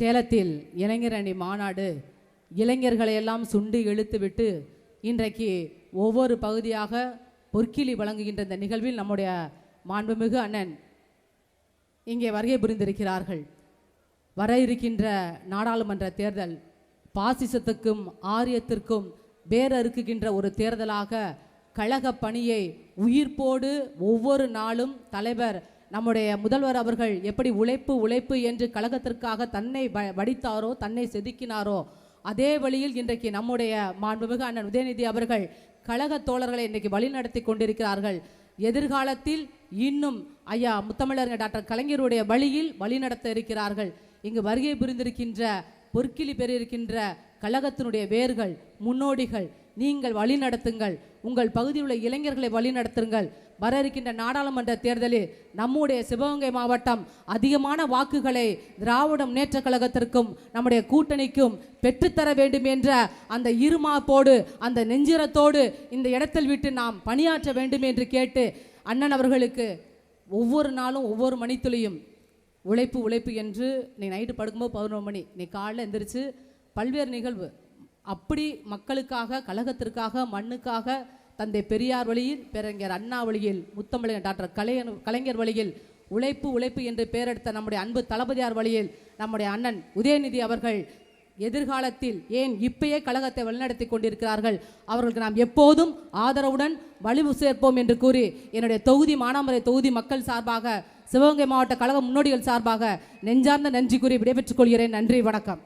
சேலத்தில் இளைஞர் அணி மாநாடு இளைஞர்களை எல்லாம் சுண்டி இழுத்துவிட்டு இன்றைக்கு ஒவ்வொரு பகுதியாக பொற்கிளி வழங்குகின்ற இந்த நிகழ்வில் நம்முடைய மாண்புமிகு அண்ணன் இங்கே வருகை புரிந்திருக்கிறார்கள். வர இருக்கின்ற நாடாளுமன்ற தேர்தல் பாசிசத்துக்கும் ஆரியத்திற்கும் வேரறுக்குகின்ற ஒரு தேர்தலாக கழக பணியை உயிர்ப்போடு ஒவ்வொரு நாளும் தலைவர் நம்முடைய முதல்வர் அவர்கள் எப்படி உழைப்பு உழைப்பு என்று கழகத்திற்காக தன்னை வடித்தாரோ தன்னை செதுக்கினாரோ அதே வழியில் இன்றைக்கு நம்முடைய மாண்புமிகு அண்ணன் உதயநிதி அவர்கள் கழக தோழர்களை இன்றைக்கு வழிநடத்தி கொண்டிருக்கிறார்கள். எதிர்காலத்தில் இன்னும் ஐயா முத்தமிழர் டாக்டர் கலைஞருடைய வழியில் வழிநடத்த இருக்கிறார்கள். இங்கு வருகை புரிந்திருக்கின்ற பொற்கிளி பெறியிருக்கின்ற கழகத்தினுடைய வேர்கள் முன்னோடிகள் நீங்கள் வழிநடத்துங்கள். உங்கள் பகுதியில் உள்ள இளைஞர்களை வழிநடத்துங்கள். வர இருக்கின்ற நாடாளுமன்ற தேர்தலில் நம்முடைய சிவகங்கை மாவட்டம் அதிகமான வாக்குகளை திராவிட முன்னேற்ற கழகத்திற்கும் நம்முடைய கூட்டணிக்கும் பெற்றுத்தர வேண்டும் என்ற அந்த இருமாப்போடு அந்த நெஞ்சிரத்தோடு இந்த இடத்தில் விட்டு நாம் பணியாற்ற வேண்டும் என்று கேட்டு அண்ணன் அவர்களுக்கு ஒவ்வொரு நாளும் ஒவ்வொரு மணித்துளியும் உழைப்பு உழைப்பு என்று நீ நைட்டு படுக்கும்போது பதினொரு மணி நீ காலைல எந்திரிச்சு பல்வேறு நிகழ்வு. அப்படி மக்களுக்காக கழகத்திற்காக மண்ணுக்காக தந்தை பெரியார் வழியில் பேரறிஞர் அண்ணா வழியில் முத்தமிழர் டாக்டர் கலைஞர் கலைஞர் வழியில் உழைப்பு உழைப்பு என்று பெயரெடுத்த நம்முடைய அன்பு தளபதியார் வழியில் நம்முடைய அண்ணன் உதயநிதி அவர்கள் எதிர்காலத்தில் ஏன் இப்பயே கழகத்தை வழிநடத்தி கொண்டிருக்கிறார்கள்? அவர்களுக்கு நாம் எப்போதும் ஆதரவுடன் வலிவு சேர்ப்போம் என்று கூறி என்னுடைய தொகுதி மானாமரை தொகுதி மக்கள் சார்பாக சிவகங்கை மாவட்ட கழக முன்னோடிகள் சார்பாக நெஞ்சார்ந்த நன்றி கூறி விடைபெற்றுக் கொள்கிறேன். நன்றி வணக்கம்.